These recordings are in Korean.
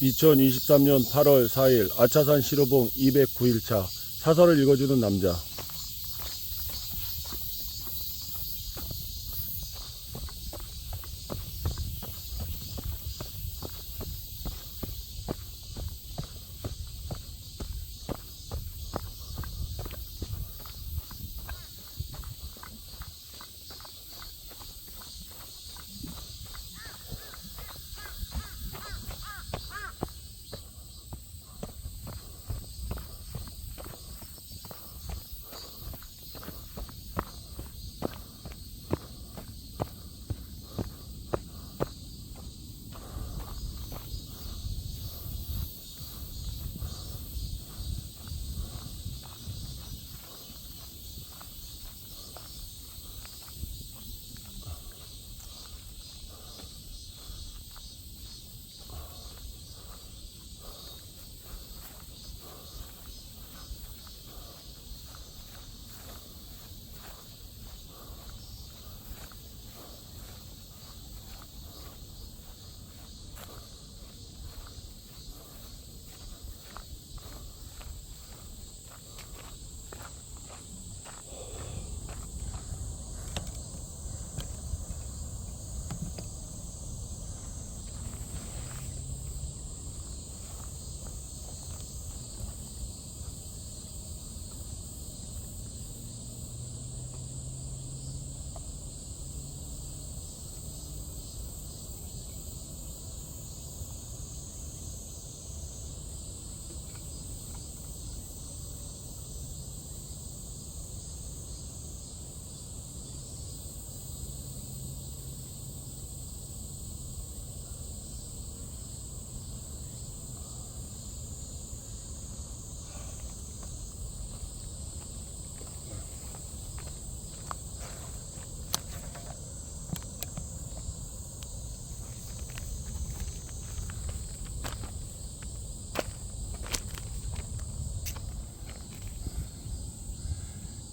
2023년 8월 4일 아차산 시로봉 209일차 사설을 읽어주는 남자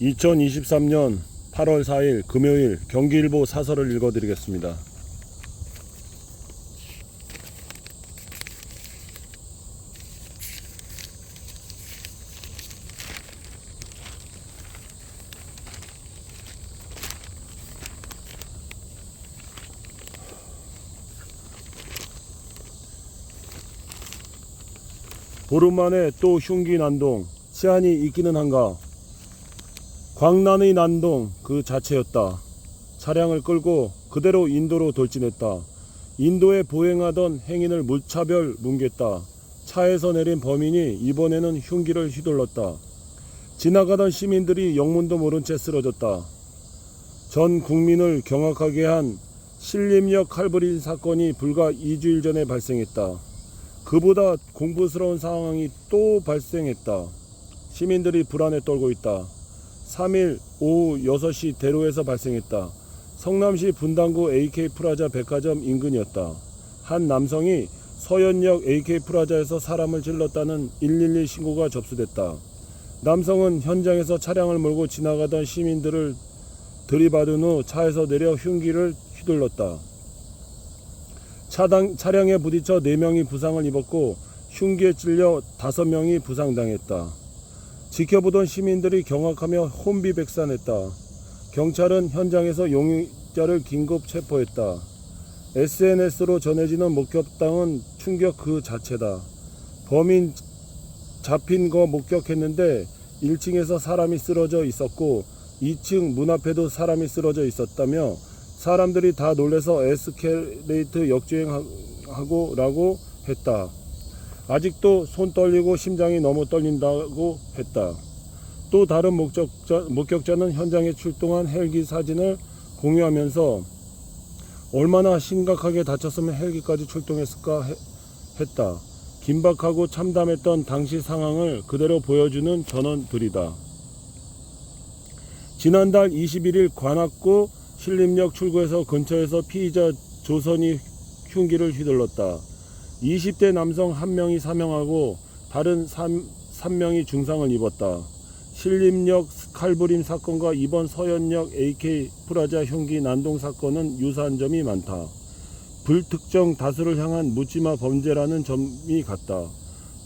(2023년 8월 4일) 금요일 경기일보 사설을 읽어드리겠습니다. 보름 만에 또 흉기 난동 시안이 있기는 한가 광란의 난동 그 자체였다. 차량을 끌고 그대로 인도로 돌진했다. 인도에 보행하던 행인을 무차별 뭉갰다. 차에서 내린 범인이 이번에는 흉기를 휘둘렀다. 지나가던 시민들이 영문도 모른 채 쓰러졌다. 전 국민을 경악하게 한 신림역 칼부린 사건이 불과 2주일 전에 발생했다. 그보다 공부스러운 상황이 또 발생했다. 시민들이 불안에 떨고 있다. 3일 오후 6시 대로에서 발생했다. 성남시 분당구 AK 프라자 백화점 인근이었다. 한 남성이 서현역 AK 프라자에서 사람을 찔렀다는 112 신고가 접수됐다. 남성은 현장에서 차량을 몰고 지나가던 시민들을 들이받은 후 차에서 내려 흉기를 휘둘렀다. 차당, 차량에 부딪혀 4명이 부상을 입었고 흉기에 찔려 5명이 부상당했다. 지켜보던 시민들이 경악하며 혼비백산했다. 경찰은 현장에서 용의자를 긴급 체포했다. SNS로 전해지는 목격담은 충격 그 자체다. 범인 잡힌 거 목격했는데 1층에서 사람이 쓰러져 있었고 2층 문 앞에도 사람이 쓰러져 있었다며 사람들이 다 놀래서 에스컬레이트 역주행하고 라고 했다. 아직도 손 떨리고 심장이 너무 떨린다고 했다. 또 다른 목격자, 목격자는 현장에 출동한 헬기 사진을 공유하면서 얼마나 심각하게 다쳤으면 헬기까지 출동했을까 해- 했다. 긴박하고 참담했던 당시 상황을 그대로 보여주는 전원들이다. 지난달 21일 관악구 신림역 출구에서 근처에서 피의자 조선이 흉기를 휘둘렀다. 20대 남성 1명이 사망하고 다른 3, 3명이 중상을 입었다. 신림역 칼부림 사건과 이번 서현역 AK 프라자 흉기 난동 사건은 유사한 점이 많다. 불특정 다수를 향한 묻지마 범죄라는 점이 같다.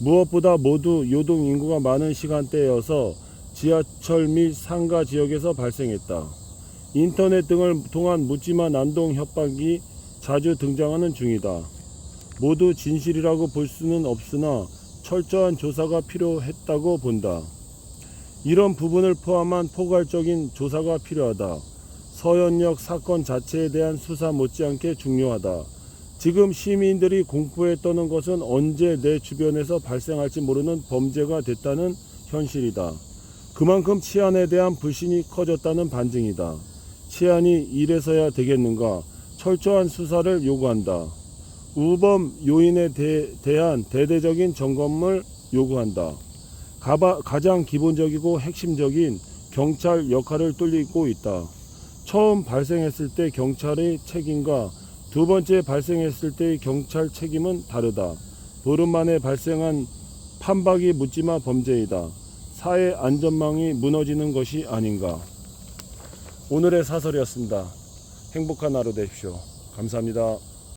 무엇보다 모두 요동 인구가 많은 시간대여서 지하철 및 상가 지역에서 발생했다. 인터넷 등을 통한 묻지마 난동 협박이 자주 등장하는 중이다. 모두 진실이라고 볼 수는 없으나 철저한 조사가 필요했다고 본다. 이런 부분을 포함한 포괄적인 조사가 필요하다. 서현역 사건 자체에 대한 수사 못지않게 중요하다. 지금 시민들이 공포에 떠는 것은 언제 내 주변에서 발생할지 모르는 범죄가 됐다는 현실이다. 그만큼 치안에 대한 불신이 커졌다는 반증이다. 치안이 이래서야 되겠는가? 철저한 수사를 요구한다. 우범 요인에 대, 대한 대대적인 점검을 요구한다. 가바, 가장 기본적이고 핵심적인 경찰 역할을 뚫리고 있다. 처음 발생했을 때 경찰의 책임과 두 번째 발생했을 때의 경찰 책임은 다르다. 보름 만에 발생한 판박이 묻지마 범죄이다. 사회 안전망이 무너지는 것이 아닌가. 오늘의 사설이었습니다. 행복한 하루 되십시오. 감사합니다.